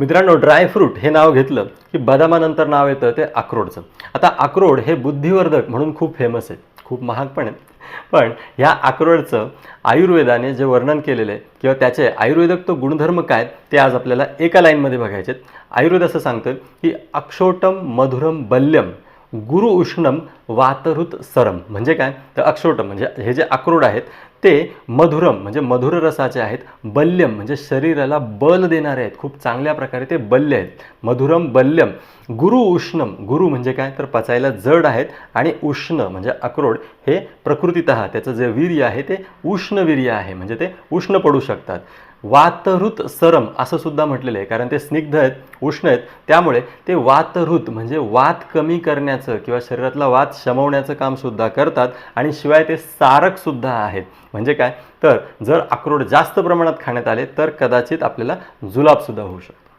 मित्रांनो ड्रायफ्रूट हे नाव घेतलं की बदामानंतर नाव येतं ते अक्रोडचं. आता अक्रोड हे बुद्धिवर्धक म्हणून खूप फेमस आहे. खूप महाग पण आहे. पण ह्या अक्रोडचं आयुर्वेदाने जे वर्णन केलेलं आहे किंवा त्याचे आयुर्वेदक तो गुणधर्म काय ते आज आपल्याला एका लाईनमध्ये बघायचे आहेत आयुर्वेद असं सांगतं की अक्षोटम मधुरम बल्यम गुरु उष्णम वातरुत सरम. म्हणजे काय? तर अक्षोटम म्हणजे हे जे अक्रोड आहेत ते मधुरम म्हणजे मधुर रसाचे आहेत. बल्यम म्हणजे शरीराला बल देणारे आहेत. खूप चांगल्या प्रकारे ते बल्य आहेत. मधुरम बल्यम. गुरु उष्णम. गुरु म्हणजे काय? तर पचायला जड आहेत आणि उष्ण म्हणजे अक्रोड हे प्रकृतीत त्याचं जे वीर्य आहे ते उष्णवीर्य आहे. म्हणजे ते उष्ण पडू शकतात. वातहृत सरम असं सुद्धा म्हटलेलं आहे. कारण ते स्निग्ध आहेत उष्ण आहेत. त्यामुळे ते वातहृत म्हणजे वात कमी करण्याचं किंवा शरीरातला वात शमवण्याचं काम सुद्धा करतात आणि शिवाय ते सारक सुद्धा आहेत. म्हणजे काय? तर जर अक्रोड जास्त प्रमाणात खाण्यात आले तर कदाचित आपल्याला जुलाब सुद्धा होऊ शकतो.